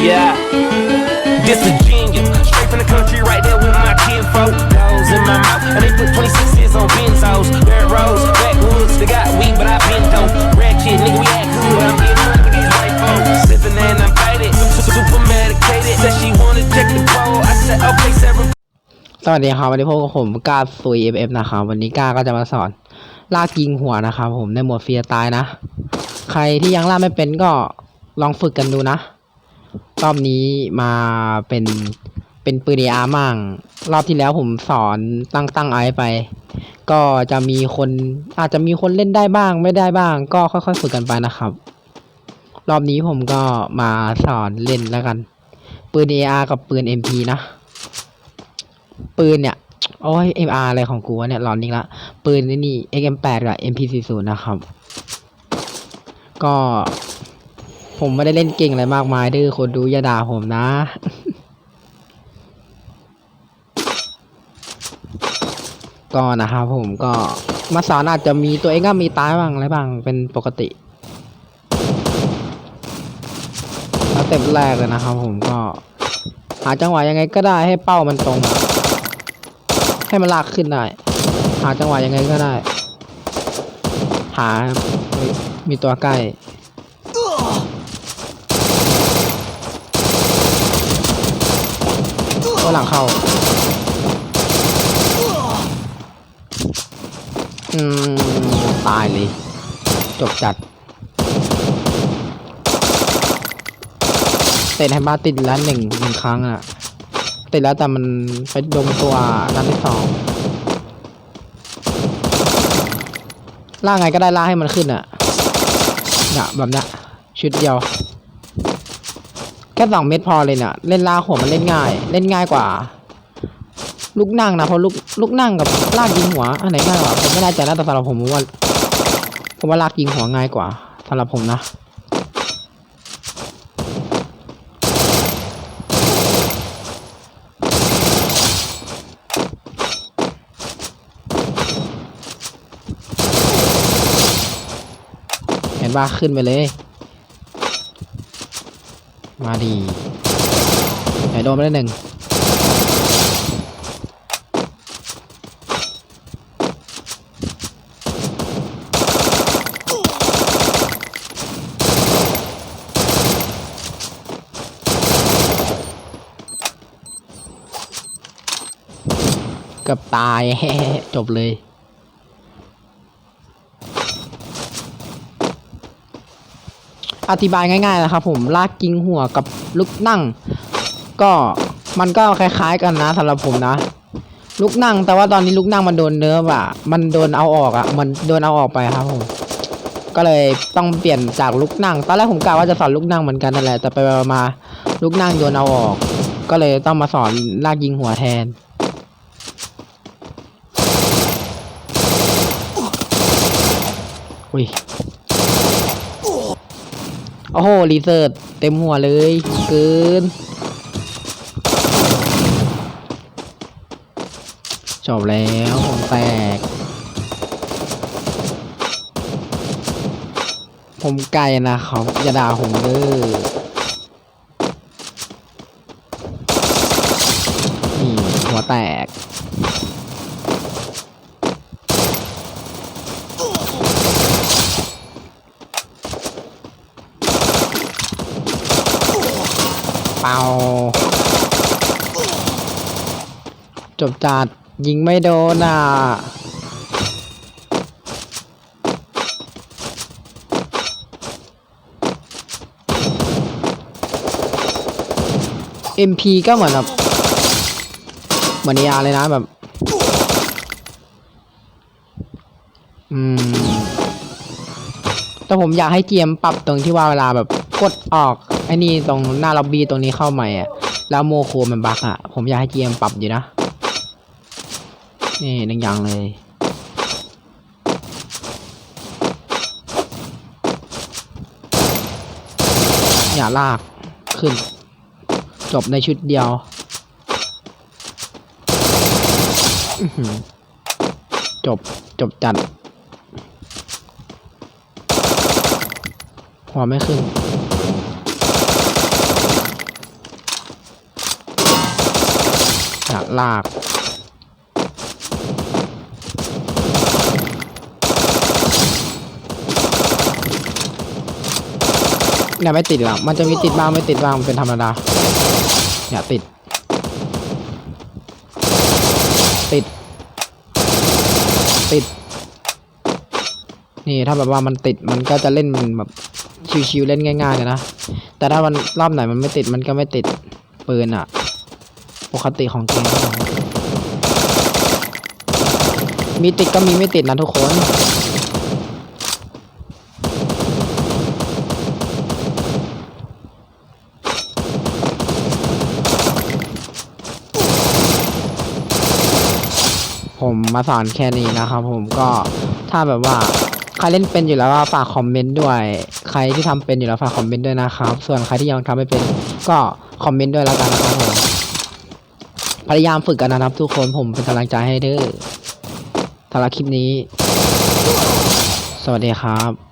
Yeah. This a genius. Straight from the country, right there with my kinfolk. Those in my mouth, and they put 26s on benzos. Dirt roads, backwoods, they got weed, but I been dope. Ratchet, nigga, we act cool, but I'm getting money with these white folks. Sipping and I'm faded, super medicated. Said she wanna check the pole. I said, okay, seven. สวัสดีครับวันนี้พบกับผมกาซุย FF นะครับวันนี้กาก็จะมาสอนลากยิงหัวนะครับผมในหมวดเฟียตายนะ ใครที่ยังล่ากไม่เป็นก็ลองฝึกกันดูนะ รอบนี้มาเป็นเป็นปืนเออามั่ง รอบที่แล้วผมสอนตั้งตั้งไอไป ก็จะมีคนอาจจะมีคนเล่นได้บ้างไม่ได้บ้าง ก็ค่อยๆฝึกกันไปนะครับ รอบนี้ผมก็มาสอนเล่นแล้วกัน ปืน AR กับปืน MP นะ ปืนเนี่ย โอ้ย MR อะไรของกูวะเนี่ยหลอนอีกละ ปืนนี่ XM8 กับ MP40 นะครับ ก็ ผมไม่ได้เล่นเก่งอะไรมากมายดื้อคนดูอย่าด่าผมนะ ก็นะครับผมก็มาสอนอาจจะมีตัวเองก็มีตายบ้างอะไรบ้างเป็นปกติแล้วเต็มแรกเลยนะครับผมก็ หาจังหวะยังไงก็ได้ให้เป้ามันตรง ให้มันลากขึ้นได้ หาจังหวะยังไงก็ได้ หามีตัวใกล้ ตัว หลังเข้า อืม ตายเลย จบจัดเตะให้บ้าติดแล้วหนึ่งหนึ่งครั้งอะติดแล้วแต่มันไปดมตัวนัดที่สองล่ากไงก็ได้ล่ากให้มันขึ้นอะเนี่ยแบบนี้ชุดเดียว ค่สองเม็ดพอเลยเนี่ยเล่นลากหัวมันเล่นง่าย เล่นง่ายกว่า ลูกนั่งนะเพราะลูกลูกนั่งกับลากยิงหัวอันไหนง่ายกว่าผมไม่แน่ใจนะแต่สำหรับผมผมว่าผมว่าลากยิงหัวง่ายกว่าสำหรับผมนะเห็นว่าขึ้นไปเลย มาดีไหนโดนไปได้หนึ่งเกับตาย จบเลย อธิบายง่ายๆนะครับผมลากกิงหัวกับลูกนั่ง ก็มันก็คล้ายๆกันนะสำหรับผมนะลูกนั่ง แต่ว่าตอนนี้ลูกนั่งมันโดนเนิร์ฟอะมันโดนเอาออกอะมันโดนเอาออกไปครับผมก็เลยต้องเปลี่ยนจากลูกนั่ง ตอนแรกผมกะว่าจะสอนลูกนั่งเหมือนกันนั่นแหละแต่ไปมาลูกนั่งโดนเอาออก ก็เลยต้องมาสอนลากยิงหัวแทนอุ้ย โอ้โหรีเสิร์ชเต็มหัวเลยเกินจบแล้วผมแตก ผมไกลนะครับ อย่าด่าผมเด้อนี่หัวแตก เป่าจบจัดยิงไม่โดนอะ MP ก็เหมือนแบบเหมือนยาเลยนะแบบ อืม แต่ผมอยากให้เจียมปรับตรงที่ว่าเวลาแบบ กดออกไอ้นี่ตรงหน้าล็อบบี้ตรงนี้เข้าใหม่อะ แล้วโมโคมันบักอะ ผมอยากให้เจียมปรับอยู่นะ นี่หนึ่งอย่างเลย อย่าลากขึ้น จบในชุดเดียวจบจบจัดหัวไม่ขึ้น ลาก เนี่ยไม่ติดหรอกมันจะมีติดบ้างไม่ติดบ้างมันเป็นธรรมดา เนี่ยติด ติด ติด นี่ถ้าแบบว่ามันติดมันก็จะเล่นแบบชิวๆเล่นง่ายๆเลยนะ แต่ถ้ามันรอบไหนมันไม่ติดมันก็ไม่ติดปืนอะ ปกติของเกมครับผมมีติดก็มีไม่ติดนะทุกคนผมมาสอนแค่นี้นะครับผมก็ถ้าแบบว่าใครเล่นเป็นอยู่แล้วฝากคอมเมนต์ด้วย ใครที่ทำเป็นอยู่แล้วฝากคอมเมนต์ด้วยนะครับ ส่วนใครที่ยังทำไม่เป็น ก็คอมเมนต์ด้วยแล้วกันนะครับผม พยายามฝึกกันนะครับ ทุกคนผมเป็นกำลังใจให้เด้อสำหรับคลิปนี้ สวัสดีครับ